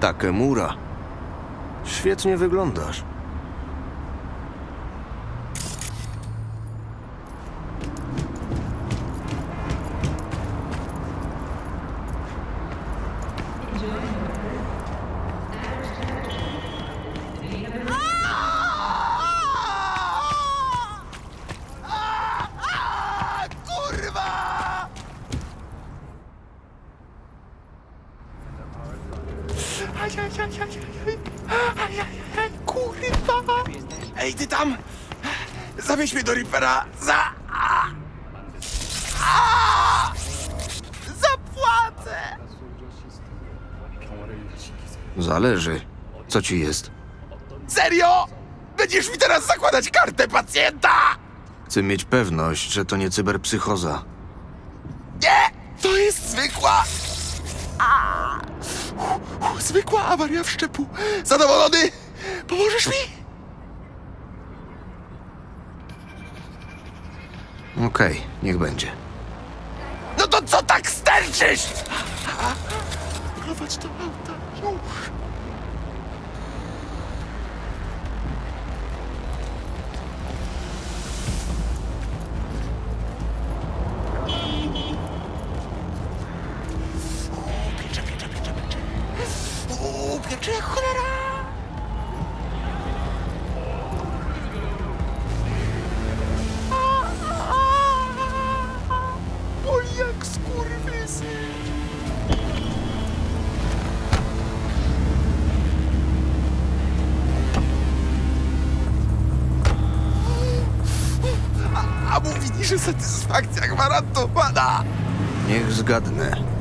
Takemura. Świetnie wyglądasz. Ajajajajaj. Ajajajaj, kurwa! Ej, ty tam! Zawieź mnie do Reapera za... A! A! Zapłacę! Zależy. Co ci jest? Serio? Będziesz mi teraz zakładać kartę pacjenta? Chcę mieć pewność, że to nie cyberpsychoza. Nie! To jest zwykła... A! Zwykła awaria wszczepu. Zadowolony? Pomożesz mi? Okej, niech będzie. No to co tak sterczysz? Prowadź do auta, już. Piecze, jak cholera. Oj, jak satysfakcja gwarantowana. Niech zgadnę.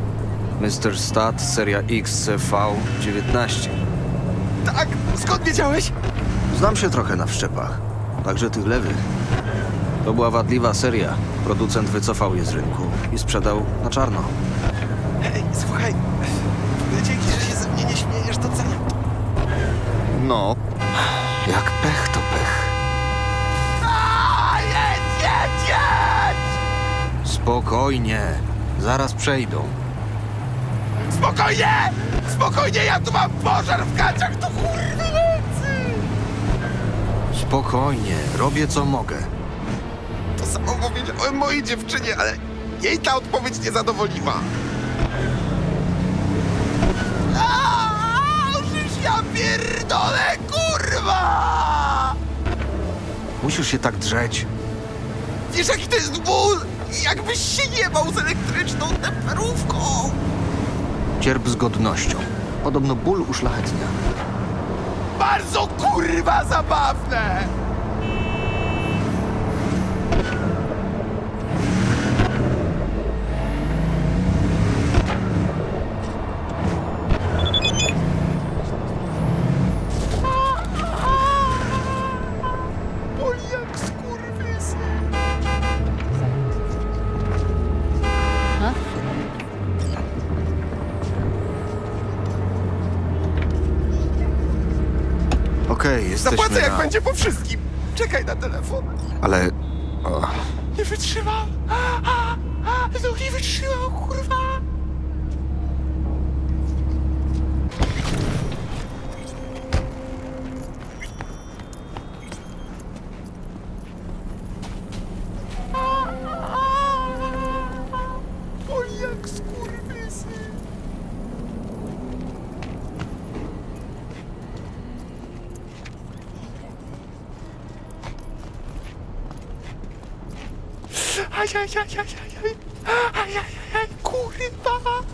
Mr. Stat, seria XCV-19. Tak? Skąd wiedziałeś? Znam się trochę na wszczepach. Także tych lewych. To była wadliwa seria. Producent wycofał je z rynku i sprzedał na czarno. Hej, słuchaj. Dzięki, że się ze mnie nie śmiejesz, to. No. Jak pech to pech. A, jedź, jedź, jedź! Spokojnie. Zaraz przejdą. Spokojnie! Spokojnie, ja tu mam pożar w gaciach, to kurwy lecy! Spokojnie. Robię co mogę. To samo powiedziałem mojej dziewczynie, ale jej ta odpowiedź nie zadowoliła. Aaaa, Żyż ja pierdolę, kurwa! Musisz się tak drzeć. Wiesz jaki to jest ból? Jakbyś się jebał z elektryczną temperówką! Cierp z godnością. Podobno ból uszlachetnia. Bardzo kurwa zabawne! Okej, jesteśmy Zapłacę jak na... będzie po wszystkim. Czekaj na telefon. Ale... Nie wytrzymam. A, a, a, no nie wytrzymam, kurwa. 哎呀呀呀呀呀！哎呀呀呀，哭晕吧！